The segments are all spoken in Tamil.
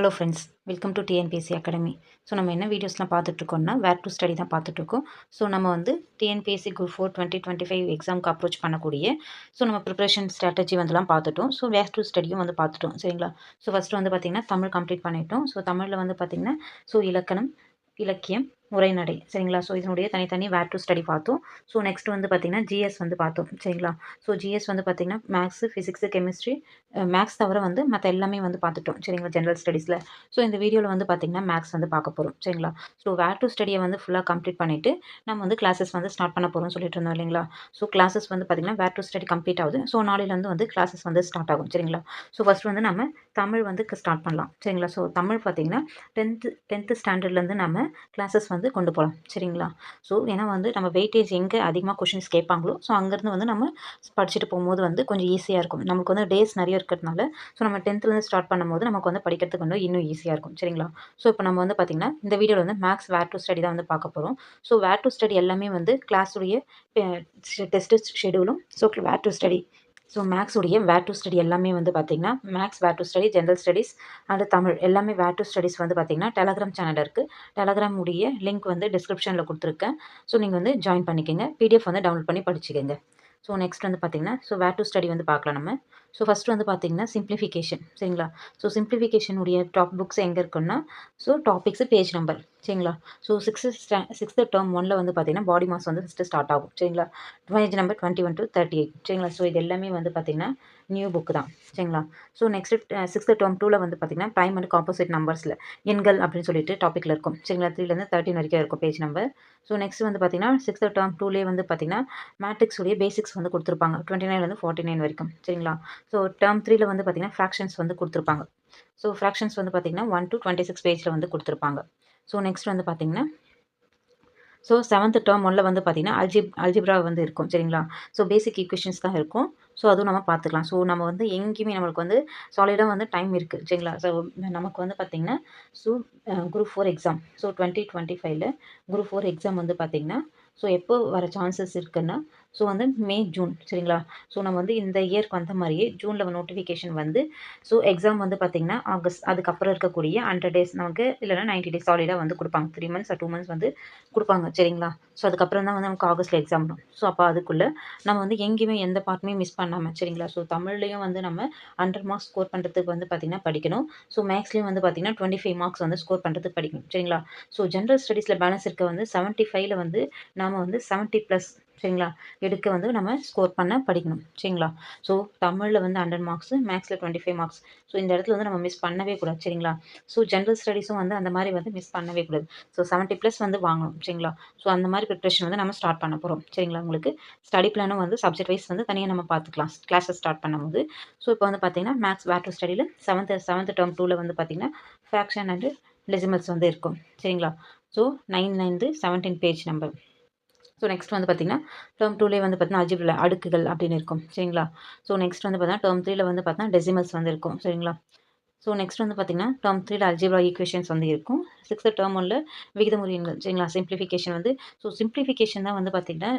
Hello friends welcome to TNPSC academy so நம்ம என்ன வீடியோஸ்லாம் பார்த்துட்ருக்கோம்னா வேர் டு ஸ்டடி தான் பார்த்துட்ருக்கோம் ஸோ நம்ம வந்து TNPSC group four twenty twenty five எக்ஸாமுக்கு அப்ரோச் பண்ணக்கூடிய ஸோ நம்ம ப்ரிப்ரேஷன் ஸ்ட்ராட்டஜி வந்துலாம் பார்த்துட்டோம். ஸோ வேர் டு ஸ்டடியும் வந்து பார்த்துட்டோம் சரிங்களா? ஸோ ஃபஸ்ட்டு வந்து பார்த்திங்கன்னா தமிழ் கம்ப்ளீட் பண்ணிட்டோம். ஸோ தமிழில் வந்து பார்த்திங்கன்னா ஸோ இலக்கணம் இலக்கியம் உரைநடை சரிங்களா? ஸோ இதனுடைய தனித்தனி வேர் டு ஸ்டடி பார்த்தோம். ஸோ நெக்ஸ்ட் வந்து பார்த்திங்கன்னா ஜிஎஸ் வந்து பார்த்தோம் சரிங்களா? ஸோ ஜிஎஸ் வந்து பார்த்திங்கன்னா மேக்ஸு ஃபிசிக்ஸு கெமிஸ்ட்ரி மேக்ஸ் தவிர வந்து மற்ற எல்லாமே வந்து பார்த்துட்டோம் சரிங்களா ஜென்ரல் ஸ்டடீஸில் ஸோ இந்த வீடியோவில் வந்து பார்த்திங்கன்னா மேக்ஸ் வந்து பார்க்க போகிறோம் சரிங்களா? ஸோ வேர் டு ஸ்டடியை வந்து ஃபுல்லாக கம்ப்ளீட் பண்ணிவிட்டு நம்ம வந்து கிளாஸஸ் வந்து ஸ்டார்ட் பண்ண போகிறோம்னு சொல்லிட்டு இருந்தோம் இல்லைங்களா? ஸோ கிளாஸஸ் வந்து பார்த்திங்கன்னா வேர் டு ஸ்டடி கம்ப்ளீட் ஆகுது. ஸோ நாளையிலேருந்து வந்து கிளாஸஸ் வந்து ஸ்டார்ட் ஆகும் சரிங்களா? ஸோ ஃபஸ்ட் வந்து நம்ம தமிழ் வந்து ஸ்டார்ட் பண்ணலாம். சரிங்களா? ஸோ தமிழ் பார்த்திங்கன்னா டென்த்து டென்த்து ஸ்டாண்டர்ட்லேருந்து நம்ம கிளாஸஸ் வந்து கொண்டு போகலாம் சரிங்களா? ஸோ ஏன்னா வந்து நம்ம வெயிட்டேஜ் எங்கே அதிகமாக கொஷின்ஸ் கேட்பாங்களோ ஸோ அங்கேருந்து வந்து நம்ம படிச்சுட்டு போகும்போது வந்து கொஞ்சம் ஈஸியாக இருக்கும். நமக்கு வந்து டேஸ் நிறைய இருக்கிறதுனால ஸோ நம்ம டென்த்துலேருந்து ஸ்டார்ட் பண்ணும்போது நமக்கு வந்து படிக்கிறதுக்கு வந்து இன்னும் ஈஸியாக இருக்கும். சரிங்களா? ஸோ இப்போ நம்ம வந்து பார்த்திங்கன்னா இந்த வீடியோவில் வந்து மேக்ஸ் வேர் டு ஸ்டடி தான் வந்து பார்க்க போகிறோம் ஸோ வேர் டு ஸ்டடி எல்லாமே வந்து கிளாஸுடைய test ஷெடியூலும் so where to study so மேக்ஸுடைய where to study எல்லாமே வந்து பார்த்திங்கன்னா maths where to study general studies and Tamil எல்லாமே வேர் டு ஸ்டடீஸ் வந்து பார்த்திங்கன்னா டெலகிராம் சேனல் இருக்குது டெலகிராம் உடைய லிங்க் வந்து டிஸ்கிரிப்ஷனில் கொடுத்துருக்கேன். ஸோ நீங்கள் வந்து ஜாயின் பண்ணிக்கோங்க. பிடிஎஃப் வந்து டவுன்லோட் பண்ணி படிச்சுக்கோங்க. ஸோ நெக்ஸ்ட் வந்து பார்த்திங்கன்னா ஸோ வேர் டு ஸ்டடி வந்து பார்க்கலாம் நம்ம. ஸோ ஃபஸ்ட்டு வந்து பார்த்திங்கன்னா சிம்ப்ளிஃபிகேஷன் சரிங்களா? ஸோ சிம்ப்ளிஃபிகேஷனுடைய டாப் புக்ஸ் எங்கே இருக்குன்னா ஸோ டாபிக்ஸு பேஜ் நம்பர் சரிங்களா? ஸோ சிக்ஸ்த்து ஸ்டா சிக்ஸ்த்து டேர்ம் ஒனில் வந்து பார்த்திங்கன்னா பாடி மாஸ் வந்து ஃபஸ்ட்டு ஸ்டார்ட் ஆகும். சரிங்களா? Page number twenty one to thirty eight சரிங்களா? ஸோ இது எல்லாமே வந்து பார்த்திங்கன்னா நியூ புக்கு தான் சரிங்களா? ஸோ நெக்ஸ்ட்டு சிக்ஸ்த்து டேர்ம் டூவில் வந்து பார்த்திங்கன்னா ப்ரைம் அண்ட் காம்போசிட் நம்பர்ஸில் எண்கள் அப்படின்னு சொல்லிட்டு டாப்பிக்கில் இருக்கும் சரிங்களா? த்ரீலேருந்து தேர்ட்டின் வரைக்கும் இருக்கும் பேஜ் நம்பர் ஸோ நெக்ஸ்ட் வந்து பார்த்திங்கன்னா சிக்ஸ்த்து டேர்ம் டூலேயே வந்து பார்த்திங்கன்னா மேட்ரிக்ஸுடைய பேசிக்ஸ் வந்து கொடுத்துருப்பாங்க டுவெண்ட்டி நைன்லேருந்து ஃபார்ட்டி நைன் வரைக்கும் சரிங்களா? ஸோ டேர்ம் த்ரீல வந்து பார்த்திங்கன்னா ஃப்ராக்ஷன்ஸ் வந்து கொடுத்துருப்பாங்க. ஸோ ஃப்ராக்ஷன்ஸ் வந்து பார்த்திங்கன்னா ஒன் டு டுவெண்ட்டி சிக்ஸ் பேஜில் வந்து கொடுத்துருப்பாங்க. ஸோ நெக்ஸ்ட் வந்து பார்த்திங்கன்னா ஸோ செவன்த் டேர்ம் ஒன்றில் வந்து பார்த்திங்கன்னா அல்ஜிப் அல்ஜிப்ரா வந்து இருக்கும் சரிங்களா? ஸோ பேசிக் ஈக்குவேஷன்ஸ் தான் இருக்கும். ஸோ அதுவும் நம்ம பார்த்துக்கலாம் ஸோ நம்ம வந்து எங்கேயுமே நம்மளுக்கு வந்து சாலிடாக வந்து டைம் இருக்குது சரிங்களா? ஸோ நமக்கு வந்து பார்த்திங்கன்னா so group four exam so twenty twenty ஃபைவ்ல குரூப் ஃபோர் எக்ஸாம் வந்து பார்த்திங்கன்னா ஸோ எப்போ வர சான்சஸ் இருக்குன்னா ஸோ வந்து மே ஜூன் சரிங்களா? ஸோ நம்ம வந்து இந்த இயர்க்கு வந்த மாதிரியே ஜூனில் நோட்டிஃபிகேஷன் வந்து ஸோ எக்ஸாம் வந்து பார்த்திங்கன்னா ஆகஸ்ட் அதுக்கப்புறம் இருக்கக்கூடிய ஹண்ட்ரட் டேஸ் நமக்கு இல்லைனா நைன்ட்டி டேஸ் சாலிடாக வந்து கொடுப்பாங்க. த்ரீ மந்த்ஸ் டூ மந்த்ஸ் வந்து கொடுப்பாங்க சரிங்களா? ஸோ அதுக்கப்புறம் தான் வந்து நமக்கு ஆகஸ்ட்டில் எக்ஸாம் வரும். ஸோ அப்போ அதுக்குள்ளே நம்ம வந்து எங்கேயுமே எந்த பார்ட்டுமே மிஸ் பண்ணாமல் சரிங்களா? ஸோ தமிழ்லையும் வந்து நம்ம ஹண்ட்ரட் மார்க்ஸ் ஸ்கோர் பண்ணுறதுக்கு வந்து பார்த்திங்கன்னா படிக்கணும். ஸோ மேக்ஸ்லேயும் வந்து பார்த்திங்கன்னா டுவெண்ட்டி ஃபைவ் மார்க்ஸ் வந்து ஸ்கோர் பண்ணுறதுக்கு படிக்கணும் சரிங்களா? ஸோ ஜென்ரல் ஸ்டடீஸில் பேலன்ஸ் இருக்க வந்து செவன்ட்டி ஃபைவ்ல வந்து நாம் வந்து செவன்ட்டி ப்ளஸ் சரிங்களா? எடுக்க வந்து நம்ம ஸ்கோர் பண்ண படிக்கணும். சரிங்களா? ஸோ தமிழில் வந்து ஹண்ட்ரட் மார்க்ஸு மேக்ஸில் டுவெண்ட்டி ஃபைவ் மார்க்ஸ் ஸோ இந்த இடத்துல வந்து நம்ம மிஸ் பண்ணவே கூடாது. சரிங்களா? ஸோ ஜென்ரல் ஸ்டடீஸும் வந்து அந்த மாதிரி வந்து மிஸ் பண்ணவே கூடாது. ஸோ செவன்ட்டி ப்ளஸ் வந்து வாங்கணும். சரிங்களா? ஸோ அந்த மாதிரி ப்ரிப்ரேஷன் வந்து நம்ம ஸ்டார்ட் பண்ண போகிறோம் சரிங்களா உங்களுக்கு? ஸ்டடி பிளானும் வந்து சப்ஜெக்ட் வைஸ் வந்து தனியாக நம்ம பார்த்துக்கலாம் கிளாஸஸ் ஸ்டார்ட் பண்ணும்போது. ஸோ இப்போ வந்து பார்த்தீங்கன்னா மேக்ஸ் வேர் ஸ்டடியில் செவன்த் செவன்த் டேர்ம் டூவில் வந்து பார்த்திங்கன்னா ஃபேக்ஷன் அண்டு லெசிமல்ஸ் வந்து இருக்கும். சரிங்களா? So nine ninth seventeen page number so next வந்து பார்த்திங்கன்னா டேர்ம் டூலேயே வந்து பார்த்தீங்கன்னா அஜிபில் அடுக்குகள் அப்படின்னு இருக்கும். சரிங்களா? ஸோ நெக்ஸ்ட் வந்து பார்த்தீங்கன்னா டேர்ம் த்ரீல வந்து பார்த்தீங்கன்னா டெசிமல்ஸ் வந்து இருக்கும். சரிங்களா? ஸோ நெக்ஸ்ட் வந்து பார்த்திங்கன்னா டேர்ம் த்ரீல அல்ஜிப்ரா ஈக்குவேஷன்ஸ் வந்து இருக்கும். சிக்ஸ்த் டேர்ம் ஒன்ல விகிதமுறை சரிங்களா? சிம்ப்ளிஃபிகேஷன் வந்து ஸோ சிம்பிளிஃபிகேஷன் தான் வந்து பார்த்திங்கன்னா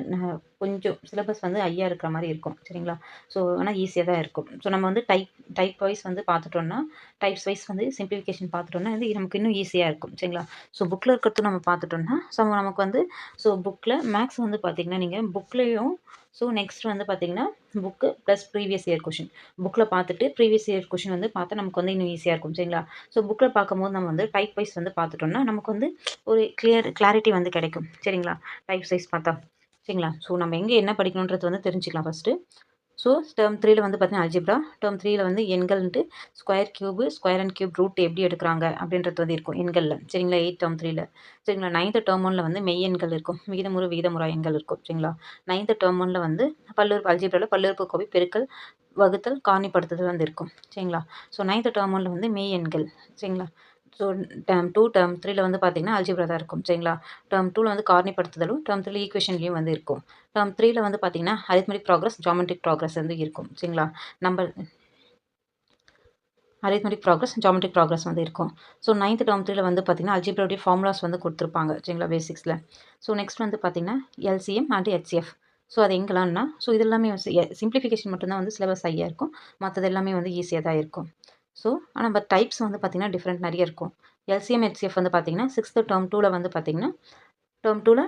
கொஞ்சம் சிலபஸ் வந்து ஐயா இருக்கிற மாதிரி இருக்கும் சரிங்களா? ஸோ ஆனால் ஈஸியாக தான் இருக்கும். ஸோ நம்ம வந்து டைப் டைப் வைஸ் வந்து பார்த்துட்டோம்னா டைப்ஸ் வைஸ் வந்து சிம்பிளிஃபிகேஷன் பார்த்துட்டோம்னா இது நமக்கு இன்னும் ஈஸியாக இருக்கும் சரிங்களா? ஸோ புக்கில் இருக்கிறதும் நம்ம பார்த்துட்டோம்னா ஸோ நமக்கு வந்து ஸோ புக்கில் மேக்ஸ் வந்து பார்த்திங்கன்னா நீங்கள் புக்லேயும் ஸோ நெக்ஸ்ட் வந்து பார்த்திங்கன்னா book plus previous year question புக்கில் பார்த்துட்டு ப்ரீவியஸ் இயர் கொஷின் வந்து பார்த்தா நமக்கு வந்து இன்னும் ஈஸியாக இருக்கும் சரிங்களா? ஸோ புக்கில் பார்க்கும்போது நம்ம வந்து டைப் வைஸ் வந்து பார்த்துட்டோம்னா நமக்கு வந்து ஒரு கிளியர் கிளாரிட்டி வந்து கிடைக்கும் சரிங்களா? டைப் சைஸ் பார்த்தா சரிங்களா? ஸோ நம்ம எங்கே என்ன படிக்கணுன்றது வந்து தெரிஞ்சுக்கலாம் ஃபஸ்ட்டு ஸோ டேர்ம் த்ரீல வந்து பார்த்தீங்கன்னா அல்ஜிப்ரா டேர்ம் த்ரீல வந்து எண்கள்ன்ட்டு square cube square and cube root எப்படி எடுக்கிறாங்க அப்படின்றது வந்து இருக்கும் எண்களில். சரிங்களா? எயிட் டேர்ம் த்ரீல சரிங்களா? நைன்த்து டேர்ம் ஒன்ல வந்து மெய் எண்கள் இருக்கும். விகிதமுறை விகிதமுறை எண்கள் இருக்கும். சரிங்களா? நைன்த்து டேர்ம் ஒன்ல வந்து பல்லுறுப்பு அல்ஜிப்ராவில் பல்லுறுப்பு கோவை பெருக்கல் வகுத்தல் காணிப்படுத்துதல் வந்து இருக்கும். சரிங்களா? ஸோ நைன்த்து டேர்ம் ஒன்ல வந்து மெய் எண்கள் சரிங்களா? ஸோ டேர்ம் டூ டேர்ம் த்ரீல வந்து பார்த்திங்கன்னா அல்ஜிப்ரா தான் இருக்கும். சரிங்களா? டேர்ம் டூவில் வந்து காரணிப்படுத்துதலும் டேர்ம் த்ரீல ஈக்குவேஷன்லேயும் வந்து இருக்கும். டேர்ம் த்ரீல வந்து பார்த்திங்கன்னா அரித்மெட்டிக் ப்ராக்ரஸ் ஜாமெட்ரிக் ப்ராக்ரஸ் வந்து இருக்கும். சரிங்களா? Number arithmetic progress geometric progress வந்து இருக்கும். ஸோ நைன்த் டேர்ம் த்ரீல வந்து பார்த்திங்கன்னா அல்ஜிப்ராவுடைய ஃபார்முலாஸ் வந்து கொடுத்துருப்பாங்க. சரிங்களா? பேசிக்ஸில் ஸோ நெக்ஸ்ட் வந்து பார்த்திங்கன்னா எல்சிஎம் அண்ட் ஹெச்சிஎஃப் ஸோ அது எங்கெல்லாம்னா ஸோ இது எல்லாமே சிம்பிளிஃபிகேஷன் மட்டும்தான் வந்து சிலபஸ் ஐயா இருக்கும். மற்றது எல்லாமே வந்து ஈஸியாக தான் இருக்கும். ஸோ நம்ம டைப்ஸ் வந்து பார்த்திங்கன்னா டிஃப்ரெண்ட் நிறைய இருக்கும். எல்சிஎம் ஹெச்சிஎஃப் வந்து பார்த்திங்கன்னா சிக்ஸ்த்து டேர்ம் டூவில் வந்து பார்த்திங்கன்னா டேர்ம் டூவில்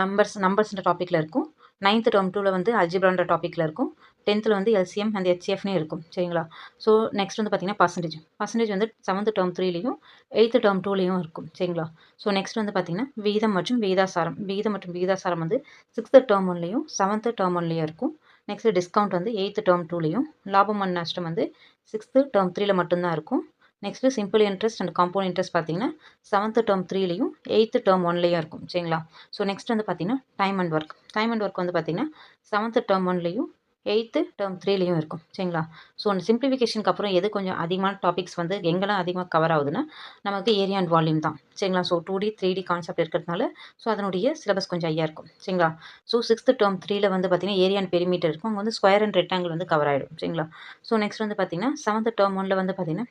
நம்பர்ஸ் நம்பர்ஸ்ன்ற டாப்பிக்கில் இருக்கும். நைன்த்து டேர்ம் டூவில் வந்து அல்ஜிப்ரான்ற டாப்பிக்கில் இருக்கும். டென்த்தில் வந்து எல்சிஎம் அந்த ஹெச்எஃப்னே இருக்கும். சரிங்களா? ஸோ நெக்ஸ்ட் வந்து பார்த்திங்கன்னா பர்சன்டேஜ் பர்சன்டேஜ் வந்து செவன்த்து டேர்ம் த்ரீலேயும் எயித்து டேர்ம் டூலேயும் இருக்கும். சரிங்களா? ஸோ நெக்ஸ்ட் வந்து பார்த்திங்கன்னா வீதம் மற்றும் வீதாசாரம். வீதம் மற்றும் வீதாசாரம் வந்து சிக்ஸ்த்து டேர்ம் ஒன்லேயும் செவன்த்து டேர்ம் ஒன்லேயும் இருக்கும். நெக்ஸ்ட் டிஸ்கவுண்ட் வந்து எயித்து டேர்ம் டூலேயும் லாபம் அண்ட் நஷ்டம் வந்து சிக்ஸ்த்து டேர்ம் த்ரீல மட்டும்தான் இருக்கும். Next simple interest and compound interest பார்த்தீங்கன்னா செவன்த்து டேர்ம் த்ரீலையும் எயித்து டேர்ம் ஒன்லேயும் இருக்கும் சரிங்களா? ஸோ நெக்ஸ்ட் வந்து பார்த்தீங்கன்னா time and work time and work வந்து பார்த்தீங்கன்னா செவன்த்து டேர்ம் ஒன்லேயும் எயித்து டேர்ம் த்ரீலேயும் இருக்கும். சரிங்களா? ஸோ அந்த சிம்பிளிஃபிகேஷனுக்கு அப்புறம் எது கொஞ்சம் அதிகமான டாபிக்ஸ் வந்து எங்கெல்லாம் அதிகமாக கவர் ஆகுதுன்னா நமக்கு ஏரியா அண்ட் வால்யூம் தான். சரிங்களா? So two D three D concept இருக்கிறதுனால ஸோ அதனுடைய சிலபஸ் கொஞ்சம் ஐயா இருக்கும். சரிங்களா? ஸோ சிக்ஸ்த்து டேர்ம் த்ரீல வந்து பார்த்திங்கன்னா ஏரியா அண்ட் பெரிமீட்டர் இருக்கும். அங்கே வந்து ஸ்கொயர் அண்ட் ரெக்டாங்கிள் வந்து கவர் ஆகிடும் சரிங்களா? ஸோ நெக்ஸ்ட் வந்து பார்த்திங்கன்னா செவன்த்து டேர்ம் ஒனில் வந்து பார்த்திங்கன்னா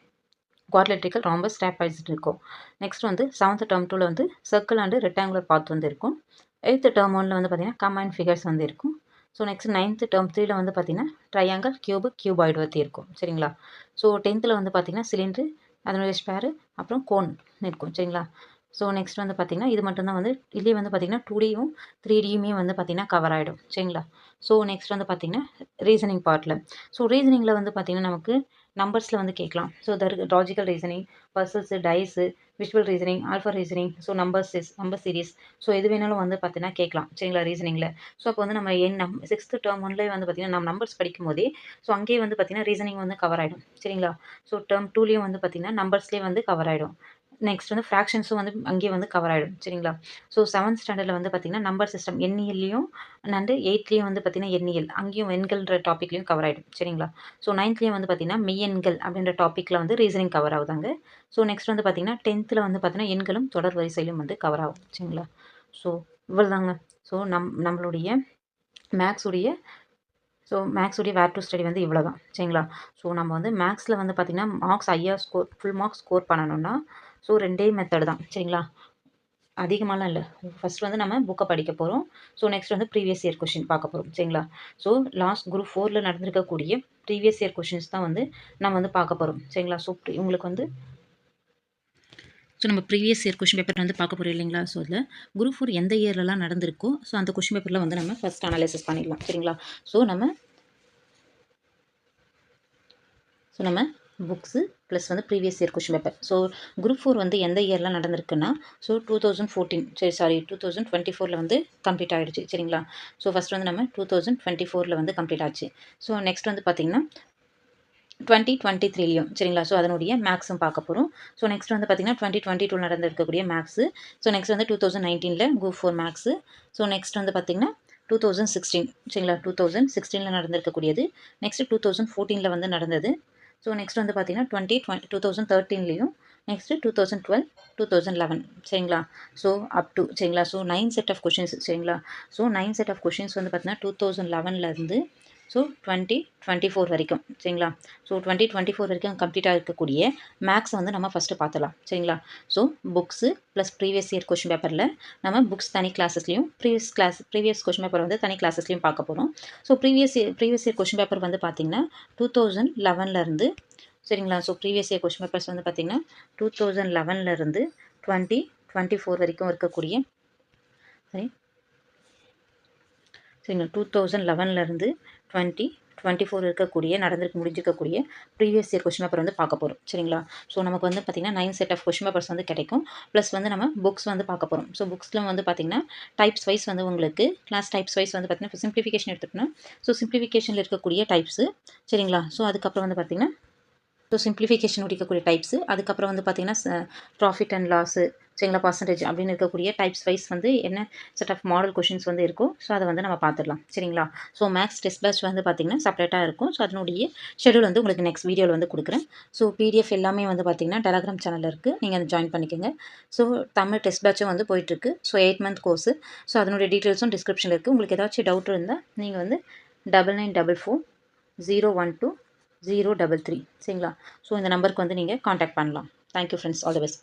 குவாட்லெட்ரிக்கல் ரொம்ப ஸ்டாப் இருக்கும். நெக்ஸ்ட் வந்து செவன்த் டேர்ம் டூவில் வந்து சர்க்கிள் அண்டு ரெக்டாங்குலர் பாத் வந்து இருக்கும். எயித்து டேர்ம் ஒனில் வந்து பார்த்திங்கன்னா கம்பைன் ஃபிகர்ஸ் வந்து இருக்கும். ஸோ நெக்ஸ்ட் நைன்த்து டேர்ம் த்ரீல வந்து பார்த்திங்கன்னா ட்ரையாங்கல் கியூபு கியூபாய்டு பற்றி இருக்கும். சரிங்களா? ஸோ டென்த்தில் வந்து பார்த்திங்கன்னா சிலிண்ட்ரு அதனுடைய ஸ்பேரு அப்புறம் கோன் இருக்கும். சரிங்களா? ஸோ நெக்ஸ்ட் வந்து பார்த்திங்கன்னா இது மட்டும்தான் வந்து இதுலேயே வந்து பார்த்திங்கன்னா டூ டியும் த்ரீ டியுமே வந்து பார்த்திங்கன்னா கவர் ஆகிடும் சரிங்களா? ஸோ நெக்ஸ்ட் வந்து பார்த்திங்கன்னா ரீசனிங் பார்ட்டில் ஸோ ரீசனிங்கில் வந்து பார்த்திங்கன்னா நமக்கு நம்பர்ஸில் வந்து கேட்கலாம். ஸோ தர் logical reasoning puzzles dice visual reasoning alpha reasoning so numbers number series so எது வேணாலும் வந்து பார்த்தீங்கன்னா கேட்கலாம். சரிங்களா ரீசனிங்கில் ஸோ அப்போ வந்து நம்ம என் நம் சிக்ஸ்த்து டேர்ம் ஒன்லேயே வந்து பார்த்திங்கன்னா நம்ம நம்பர்ஸ் படிக்கும் போதே ஸோ அங்கேயே வந்து பார்த்திங்கன்னா ரீசனிங் வந்து கவர் ஆகிடும் சரிங்களா? ஸோ டேர்ம் டூலேயும் வந்து பார்த்திங்கன்னா நம்பர்ஸ்லேயே வந்து கவர் ஆகிடும் நெக்ஸ்ட் வந்து ஃப்ராக்ஷன்ஸும் வந்து அங்கேயே வந்து கவர் ஆகிடும் சரிங்களா? ஸோ செவன்த் ஸ்டாண்டர்டில் வந்து பார்த்திங்கன்னா நம்பர் சிஸ்டம் எண்ணியல்லையும் அண்டு எயித்லேயும் வந்து பார்த்திங்கன்னா எண்ணியல். அங்கேயும் எண்கள்ன்ற டாப்பிக்லையும் கவர் ஆகிடும் சரிங்களா? ஸோ நைன்த்லேயும் வந்து பார்த்திங்கன்னா மெய்யெண்கள் அப்படின்ற டாப்பிக்கில் வந்து ரீசனிங் கவர் ஆகுதாங்க. ஸோ நெக்ஸ்ட் வந்து பார்த்திங்கன்னா டென்த்தில் வந்து பார்த்திங்கன்னா எண்களும் தொடர் வரிசையிலும் வந்து கவர் ஆகும் சரிங்களா? ஸோ இவ்வளோதாங்க ஸோ நம் நம்மளுடைய மேக்ஸுடைய ஸோ மேக்ஸுடைய வேர் டு ஸ்டடி வந்து இவ்வளோ தான் சரிங்களா? ஸோ நம்ம வந்து மேக்ஸில் வந்து பார்த்திங்கன்னா மார்க்ஸ் ஐயா ஸ்கோர் ஃபுல் மார்க்ஸ் ஸ்கோர் பண்ணணும்னா ஸோ ரெண்டே மெத்தட் தான். சரிங்களா? அதிகமாலாம் இல்லை. ஃபஸ்ட் வந்து நம்ம புக்கை படிக்க போகிறோம் ஸோ நெக்ஸ்ட் வந்து ப்ரீவியஸ் இயர் கொஷின் பார்க்க போகிறோம் சரிங்களா? ஸோ லாஸ்ட் குரூப் ஃபோரில் நடந்திருக்கக்கூடிய ப்ரீவியஸ் இயர் கொஷின்ஸ் தான் வந்து நம்ம வந்து பார்க்க போகிறோம் சரிங்களா? ஸோ உங்களுக்கு வந்து ஸோ நம்ம ப்ரீவியஸ் இயர் கொஷின் பேப்பர் வந்து பார்க்க போகிறோம் இல்லைங்களா? ஸோ இதில் குரூப் ஃபோர் எந்த இயர்லலாம் நடந்திருக்கோ ஸோ அந்த கொஷின் பேப்பரில் வந்து நம்ம ஃபஸ்ட் அனாலிசிஸ் பண்ணிடலாம். சரிங்களா? ஸோ நம்ம ஸோ நம்ம புக்ஸு ப்ளஸ் வந்து previous year question paper so group four வந்து எந்த இயர்லாம் நடந்திருக்குன்னா ஸோ டூ தௌசண்ட் ஃபோர்டீன் சரி சாரி டூ தௌசண்ட் டுவெண்ட்டி ஃபோரில் வந்து கம்ப்ளீட் ஆகிடுச்சு சரிங்களா? ஸோ ஃபஸ்ட் வந்து நம்ம டூ தௌசண்ட் டுவெண்ட்டி ஃபோரில் வந்து கம்ப்ளீட் ஆச்சு. ஸோ நெக்ஸ்ட் வந்து பார்த்திங்கன்னா டுவெண்ட்டி டுவெண்ட்டி த்ரீலையும் சரிங்களா? ஸோ அதனுடைய மேக்ஸும் பார்க்க போகிறோம் ஸோ நெக்ஸ்ட் வந்து பார்த்திங்கன்னா டுவெண்ட்டி டுவெண்ட்டி டூ நடந்திருக்கக்கூடிய மேக்ஸு ஸோ நெக்ஸ்ட் வந்து டூ தௌசண்ட் நைன்டீனில் group four maths so next வந்து பார்த்திங்கன்னா டூ தௌசண்ட் சிக்ஸ்டீன் சரிங்களா? டூ தௌசண்ட் சிக்ஸ்டீனில் நடந்திருக்கக்கூடியது. நெக்ஸ்ட் டூ தௌசண்ட் ஃபோர்டீனில் வந்து நடந்தது ஸோ நெக்ஸ்ட் வந்து பார்த்தீங்கன்னா twenty twenty two thousand தேர்ட்டீன்லேயும் next two thousand twelve two thousand eleven சரிங்களா? ஸோ அப் டு சரிங்களா? So nine set of questions சரிங்களா? So nine set of questions வந்து பார்த்தீங்கன்னா டூ தௌசண்ட் லெவன்லேருந்து ஸோ டுவெண்ட்டி டுவெண்ட்டி ஃபோர் வரைக்கும் சரிங்களா? ஸோ டுவெண்ட்டி டுவெண்ட்டி ஃபோர் வரைக்கும் கம்ப்ளீட்டாக இருக்கக்கூடிய மேக்ஸை வந்து நம்ம ஃபஸ்ட்டு பார்த்துலாம் சரிங்களா? So books plus previous year question பேப்பரில் நம்ம புக்ஸ் தனி கிளாஸஸ்லையும் previous class previous question paper வந்து தனி கிளாஸஸ்லையும் பார்க்க போகிறோம் so previous year previous year question paper வந்து பார்த்திங்கன்னா டூ தௌசண்ட் லெவன்லேருந்து சரிங்களா? So previous year question papers வந்து பார்த்திங்கன்னா டூ தௌசண்ட் லெவன்லேருந்து டுவெண்ட்டி டுவெண்ட்டி ஃபோர் வரைக்கும் இருக்கக்கூடிய சரி சரிங்களா? டூ தௌசண்ட் லெவன்லேருந்து டுவெண்ட்டி டுவெண்ட்டி ஃபோர் இருக்கக்கூடிய நடந்திருக்கு முடிஞ்சிருக்கக்கூடிய ப்ரீவியஸ் இயர் கொஷின் பேப்பர் வந்து பார்க்க போகிறோம் சரிங்களா? ஸோ நமக்கு வந்து பார்த்திங்கன்னா nine set of question papers வந்து கிடைக்கும். ப்ளஸ் வந்து நம்ம புக்ஸ் வந்து பார்க்க போகிறோம் ஸோ புக்ஸில் வந்து பார்த்திங்கன்னா டைப்ஸ் வைஸ் வந்து உங்களுக்கு கிளாஸ் டைப்ஸ் வைஸ் வந்து பார்த்திங்கன்னா இப்போ சிம்பிளிஃபிகேஷன் எடுத்துக்கிட்டோம்னா ஸோ சிம்பிளிஃபிகேஷனில் இருக்கக்கூடிய டைப்ஸு சரிங்களா? ஸோ அதுக்கப்புறம் வந்து பார்த்திங்கன்னா ஸோ சிம்பிளிஃபிகேஷன் முடிக்கக்கூடிய டைப்ஸு அதுக்கப்புறம் வந்து பார்த்திங்கன்னா ப்ராஃபிட் அண்ட் லாஸு சரிங்களா? பர்சன்டேஜ் அப்படின்னு இருக்கக்கூடிய டைப்ஸ் வைஸ் வந்து என்ன செட் ஆஃப் மாடல் கொஷின்ஸ் வந்து இருக்கும். ஸோ அதை வந்து நம்ம பார்த்துடலாம். சரிங்களா? ஸோ மேக்ஸ் டெஸ்ட் பேட்ச் வந்து பார்த்திங்கன்னா செப்பரேட்டாக இருக்கும். ஸோ அதனுடைய ஷெடியூல் வந்து உங்களுக்கு நெக்ஸ்ட் வீடியோவில் வந்து கொடுக்குறேன். ஸோ பிடிஎஃப் எல்லாமே வந்து பார்த்திங்கன்னா டெலகிராம் சேனலில் இருக்குது நீங்கள் அதை ஜாயின் பண்ணிக்கோங்க. ஸோ தமிழ் டெஸ்ட் பேட்சும் வந்து போயிட்டுருக்கு so eight month course so அதனுடைய டீட்டெயில்ஸும் டிஸ்கிரிப்ஷனில் இருக்குது உங்களுக்கு ஏதாச்சும் டவுட் இருந்தால் நீங்கள் வந்து double nine double four zero one two zero double three சரிங்களா? ஸோ இந்த நம்பருக்கு வந்து நீங்கள் காண்டாக்ட் பண்ணலாம். Thank you friends all the best